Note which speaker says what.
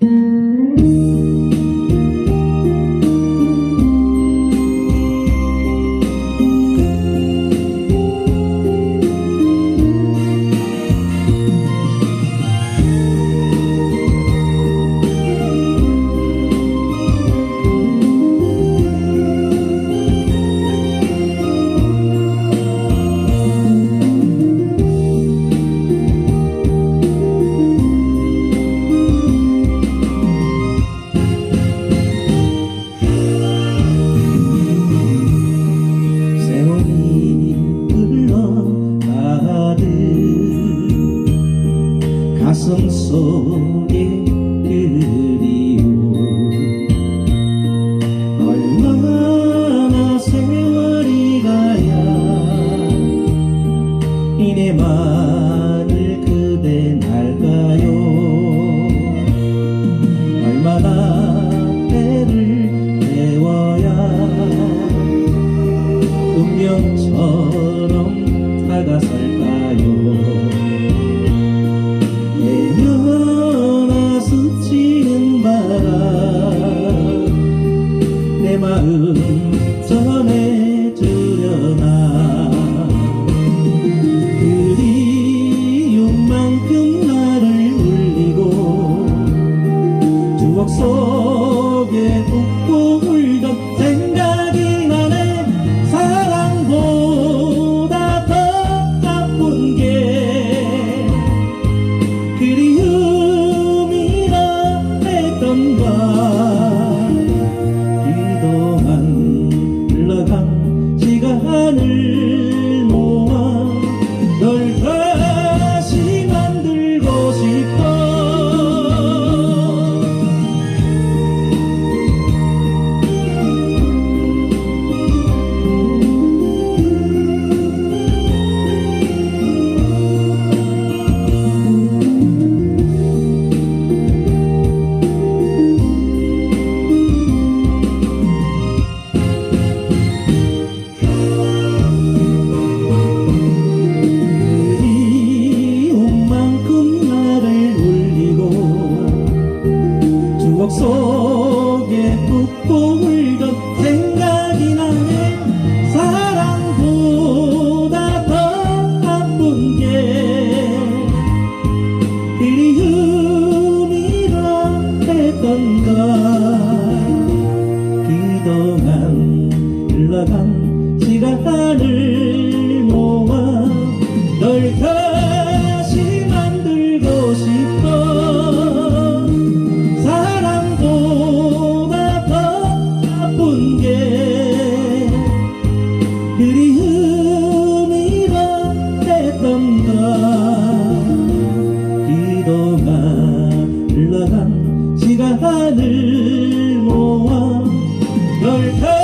Speaker 1: 세 가슴 속에 그리움 얼마나 세월이 가야 이내 마늘 그대 날까요? 얼마나 때를 태워야 운명처럼 다가설 속에 웃고 울던 생각이 나네. 사랑보다 더 아픈 게 그리움이라 했던 걸. 그동안 흘러간 시간을 속에 웃고 울던 생각이 나네. 사랑보다 더 아픈 게 그리움이라 했던가 그동안 흘러간 시간을 시간을 모아 널